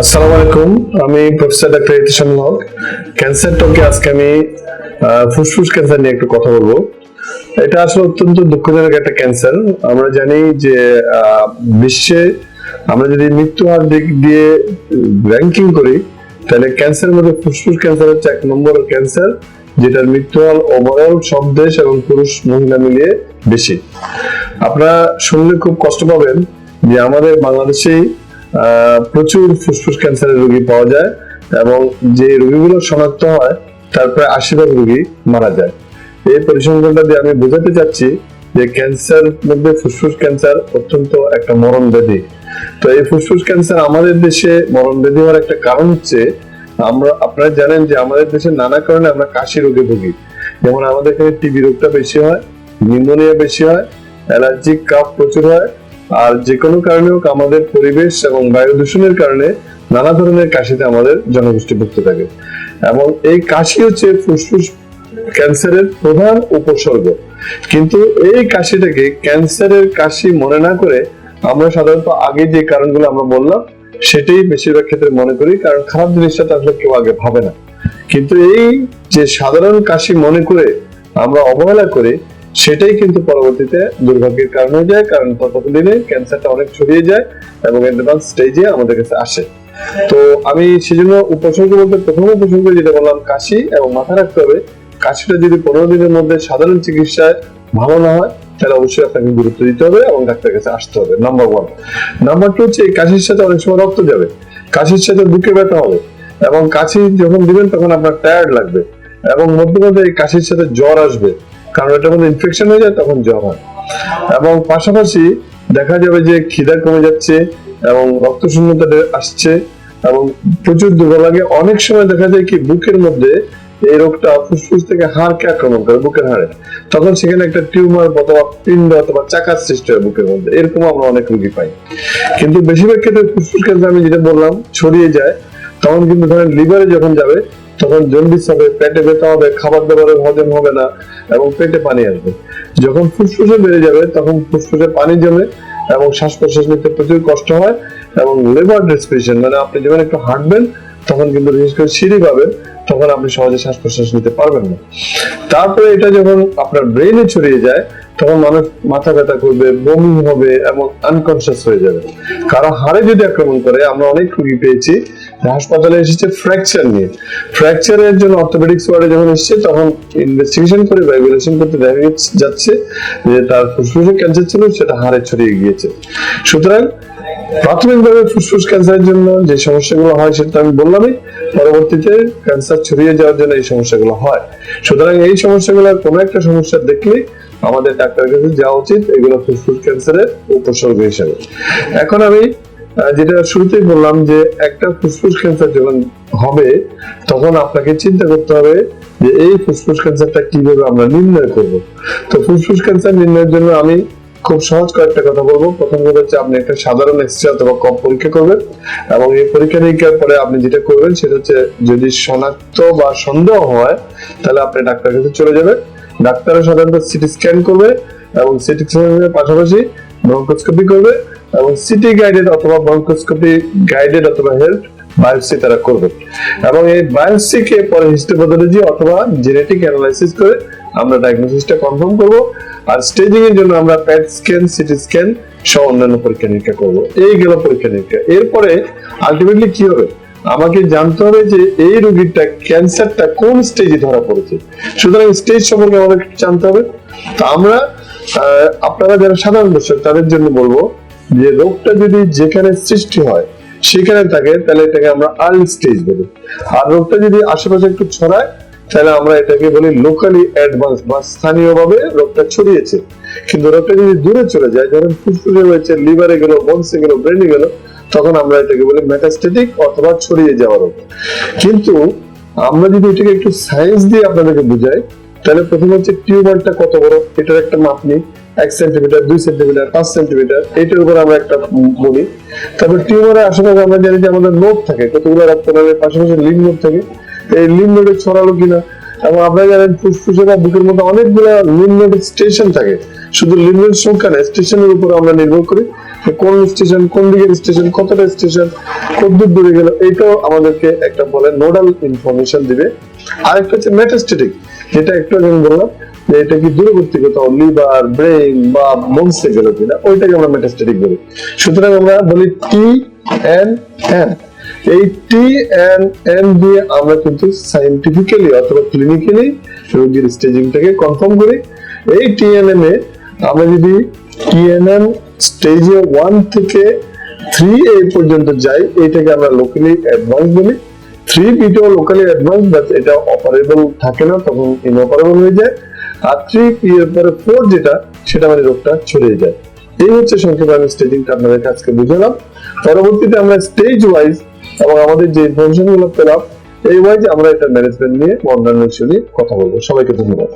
আসসালামু আলাইকুম। আমি প্রফেসর ডাক্তার ইতিশান হক। ক্যান্সার টকে আজকে আমি ফুসফুস ক্যান্সার নিয়ে একটু কথা বলব। এটা আসলে অত্যন্ত দুঃখজনক একটা ক্যান্সার। আমরা জানি যে বিশ্বে আমরা যদি মৃত্যু হার দিক দিয়ে র্যাঙ্কিং করি, তাহলে ক্যান্সারের মধ্যে ফুসফুস ক্যান্সার হচ্ছে এক নম্বর ক্যান্সার, যেটার মৃত্যু হার ওভারঅল সব দেশ এবং পুরুষ মহিলা মিলিয়ে বেশি। আপনারা শুনলে খুব কষ্ট পাবেন যে আমাদের বাংলাদেশেই প্রচুর ফুসফুস ক্যান্সারের রোগী পাওয়া যায় এবং যে রোগীগুলো শনাক্ত হয়, তার প্রায় আশি ভাগ রোগী মারা যায়। এই পরিসংখ্যানটা দিয়ে আমি বোঝাতে চাচ্ছি যে ক্যান্সার মধ্যে ফুসফুস ক্যান্সার অত্যন্ত একটা মরণ ব্যাধি তো এই ফুসফুস ক্যান্সার আমাদের দেশে মরণ ব্যাধি হওয়ার একটা কারণ হচ্ছে, আমরা, আপনারা জানেন যে আমাদের দেশে নানা কারণে আমরা কাশি রোগে ভুগি। যেমন আমাদের এখানে টিবি রোগটা বেশি হয়, নিউমোনিয়া বেশি হয়, অ্যালার্জিক কাপ প্রচুর হয় আর যে কোনো কারণে হোক আমাদের পরিবেশ এবং বায়ু দূষণের কারণে নানা ধরনের কাশিতে আমাদের জনগোষ্ঠী ভুগতে থাকে। এবং এই কাশি হচ্ছে ফুসফুস ক্যান্সারের প্রধান উপসর্গ। কিন্তু এই কাশিটাকে ক্যান্সারের কাশি মনে না করে আমরা সাধারণত আগে যে কারণগুলো আমরা বললাম, সেটাই বেশিরভাগ ক্ষেত্রে মনে করি, কারণ খারাপ জিনিসটা আসলে কেউ আগে ভাবে না। কিন্তু এই যে সাধারণ কাশি মনে করে আমরা অবহেলা করি সেটাই কিন্তু পরবর্তীতে দুর্ভাগ্যের কারণ হয়ে যায়, কারণ ততদিনে ক্যান্সারটা অনেক ছড়িয়ে যায় এবং অ্যাডভান্স স্টেজে আমাদের কাছে আসে। তো আমি সেজন্য উপসর্গ বলতে প্রথম উপসর্গ যেটা বললাম, কাশি এবং মাথা রাখতে হবে। কাশিটা যদি পনেরো দিনের মধ্যে সাধারণ চিকিৎসায় ভালো না হয়, তাহলে অবশ্যই আপনাকে গুরুত্ব দিতে হবে এবং ডাক্তারের কাছে আসতে হবে নাম্বার ওয়ান নাম্বার টু হচ্ছে এই কাশির সাথে অনেক সময় রক্ত যাবে। কাশির সাথে বুকে ব্যথা হবে এবং কাশি যখন দিবেন, তখন আপনার টায়ার্ড লাগবে এবং মধ্যে মধ্যে এই কাশির সাথে জ্বর আসবে। কারণ এটার মধ্যে ইনফেকশন হয়ে যায় তখন জ্বর হয়। এবং পাশাপাশি দেখা যাবে যে খিদা কমে যাচ্ছে এবং রক্ত শূন্যতা আসছে এবং প্রচুর দুর্বল লাগে। অনেক সময় দেখা যায় কি বুকের মধ্যে এই রোগটা ফুসফুস থেকে হাড়কে আক্রমণ করে বুকের হাড়ে। তখন সেখানে একটা টিউমার অথবা পিণ্ড অথবা চাকার সৃষ্টি হয় বুকের মধ্যে। এরকম আমরা অনেক রোগী পাই। কিন্তু বেশিরভাগ ক্ষেত্রে ফুসফুস ক্যান্সার আমি যেটা বললাম, ছড়িয়ে যায়, তখন কিন্তু ধরেন লিভারে যখন যাবে তখন জন্ডিস হবে, পেটে ব্যথা হবে, খাবার দাবারের হজম হবে না এবং পেটে পানি আসবে। যখন ফুসফুসে বেড়ে যাবে, তখন ফুসফুসে পানি জমে এবং শ্বাস প্রশ্বাস নিতে প্রচুর কষ্ট হয় এবং লেবার রেসপিরেশন মানে আপনি যখন একটু হাঁটবেন, তখন কিন্তু বিশেষ করে সিঁড়ি পাবেন, তখন আপনি সহজে শ্বাস প্রশ্বাস নিতে পারবেন না। তারপরে এটা যখন আপনার ব্রেনে ছড়িয়ে যায়, তখন মানুষ মাথা ব্যথা করবে, বমি হবে এবং আনকনসিয়াস হয়ে যাবে। কারও হাড়ে যদি আক্রমণ করে, আমরা অনেক রুগী পেয়েছি হাসপাতালে এসেছে ফ্র্যাকচার নিয়ে। ফ্র্যাকচারের জন্য অর্থোপেডিক্স ওয়ার্ডে যখন এসেছে, তখন ইনভেস্টিগেশন করে বা করতে দেখা যাচ্ছে যে তার ফুসফুসে ক্যান্সার ছিল, সেটা হাড়ে ছড়িয়ে গিয়েছে। সুতরাং প্রাথমিকভাবে ফুসফুস ক্যান্সারের জন্য যে সমস্যাগুলো হয়, সেটা আমি বললামই, পরবর্তীতে ক্যান্সার ছড়িয়ে যাওয়ার জন্য এই সমস্যাগুলো হয়। সুতরাং এই সমস্যাগুলোর কোনো একটা সমস্যা দেখলে আমাদের ডাক্তারের কাছে যাওয়া উচিত, এগুলো ফুসফুস ক্যান্সারের উপসর্গ হিসেবে। এখন আমি যেটা শুরুতেই বললাম যে একটা ফুসফুস ক্যান্সার যখন হবে, তখন আপনাকে চিন্তা করতে হবে যে এই ফুসফুস ক্যান্সারটা কীভাবে আমরা নির্ণয় করব। তো ফুসফুস ক্যান্সার নির্ণয়ের জন্য আমি খুব সহজ কয়েকটা কথা বলব। প্রথম কথা হচ্ছে আপনি একটা সাধারণ এক্সরে অথবা কম পরীক্ষা করবেন এবং এই পরীক্ষা নিরীক্ষার পরে আপনি যেটা করবেন সেটা হচ্ছে যদি শনাক্ত বা সন্দেহ হয়, তাহলে আপনি ডাক্তার কাছে চলে যাবেন। ডাক্তাররা সাধারণত সিটি স্ক্যান করবে এবং সিটি স্ক্যানের পাশাপাশি ব্রঙ্কোস্কোপি করবে। এবং সিটি গাইডেড অথবা ব্রঙ্কোস্কোপি গাইডেড অথবা হেল্প বায়োপসি তারা করবে। এবং এই বায়োপসিকে পরে হিস্টোপ্যাথোলজি অথবা জেনেটিক অ্যানালাইসিস করে আমরা ডায়াগনোসিসটা কনফার্ম করব। আর স্টেজিং এর জন্য আমরা প্যাট স্ক্যান সিটি স্ক্যান সহ অন্যান্য পরীক্ষা নিরীক্ষা করব। এই গেল পরীক্ষা নিরীক্ষা। এরপরে আলটিমেটলি কি হবে? আমাকে জানতে হবে যে এই রোগীটা ক্যান্সারটা কোন স্টেজে ধরা পড়েছে। সুতরাং স্টেজ সম্পর্কে আমাদের জানতে হবে। তো আমরা আপনারা যারা সাধারণ দর্শক, তাদের জন্য বলব যে রোগটা যদি যেখানে সৃষ্টি হয়, সেখানে থাকে তাহলে এটাকে আমরা আর্লি স্টেজ বলি। আর রোগটা যদি আশেপাশে একটু ছড়ায়, তাহলে আমরা এটাকে বলি লোকালি অ্যাডভান্স বা স্থানীয়ভাবে রোগটা ছড়িয়েছে। কিন্তু রোগটা যদি দূরে চলে যায় ধরেন ফুসফুসে হয়েছে লিভারে গেল বনসে গেল ব্রেনে গেল, তখন আমরা এটাকে বলি মেটাস্টেটিক অথবা ছড়িয়ে যাওয়া রোগ। কিন্তু আমরা যদি এটাকে একটু সায়েন্স দিয়ে আপনাদেরকে বুঝাই, তাহলে প্রথমে হচ্ছে টিউমারটা কত বড়, এটার একটা মাপ নিই। এক সেন্টিমিটার দুই সেন্টিমিটার পাঁচ সেন্টিমিটার এইটার উপর আমরা একটা বলি তারপর টিউমারের আশেপাশে আমরা জানি যে আমাদের নোট থাকে, কতগুলো রক্তনালীর পাশাপাশি লিম্ব নোট থাকে। এই লিম্ব নোটে ছড়ালো কিনা? এবং আপনারা জানেন ফুসফুসে বা বুকের মধ্যে অনেকগুলো লিম্ব নোটের স্টেশন থাকে। শুধু লিমিটেড সংখ্যা না স্টেশনের উপর আমরা নির্ভর করি কোন স্টেশন কোন দিকের স্টেশন কতটা স্টেশন কত দূর দূরে গেল এইটাও আমাদেরকে একটা বলে নোডাল ইনফরমেশন দিবে। আরেকটা হচ্ছে মেটাস্টেটিক যেটা একটু আগে বললাম এটা কি দূরবর্তী কোথাও লিভার ব্রেন বা মনসে গেল কিনা ওইটাকে আমরা মেটাস্টেটিক বলি। সুতরাং আমরা বলি টি এন এন। এই টি এন এন দিয়ে আমরা কিন্তু সাইন্টিফিক্যালি অথবা ক্লিনিক্যালি রোগীর স্টেজিংটাকে কনফার্ম করি। এই টিএনএম এ আমরা যদি টিএনএম স্টেজে ওয়ান থেকে থ্রি এই পর্যন্ত যাই, এটাকে আমরা লোকালি অ্যাডভান্স বলি। থ্রি বিটাও লোকালি অ্যাডভান্স বাট এটা অপারেবল থাকে না, তখন ইনঅপারেবল হয়ে যায়। আর থ্রি পরে ফোর যেটা সেটা মানে রোগটা ছড়িয়ে যায়। এই হচ্ছে সংক্ষেপে আমি স্টেজিংটা আপনাদের কাছকে বুঝালাম। পরবর্তীতে আমরা স্টেজ ওয়াইজ এবং আমাদের যে ইনফরমেশনগুলো পেলাম, এই ওয়াইজ আমরা এটা ম্যানেজমেন্ট নিয়ে অন্যান্য কথা বলব। সবাইকে ধন্যবাদ।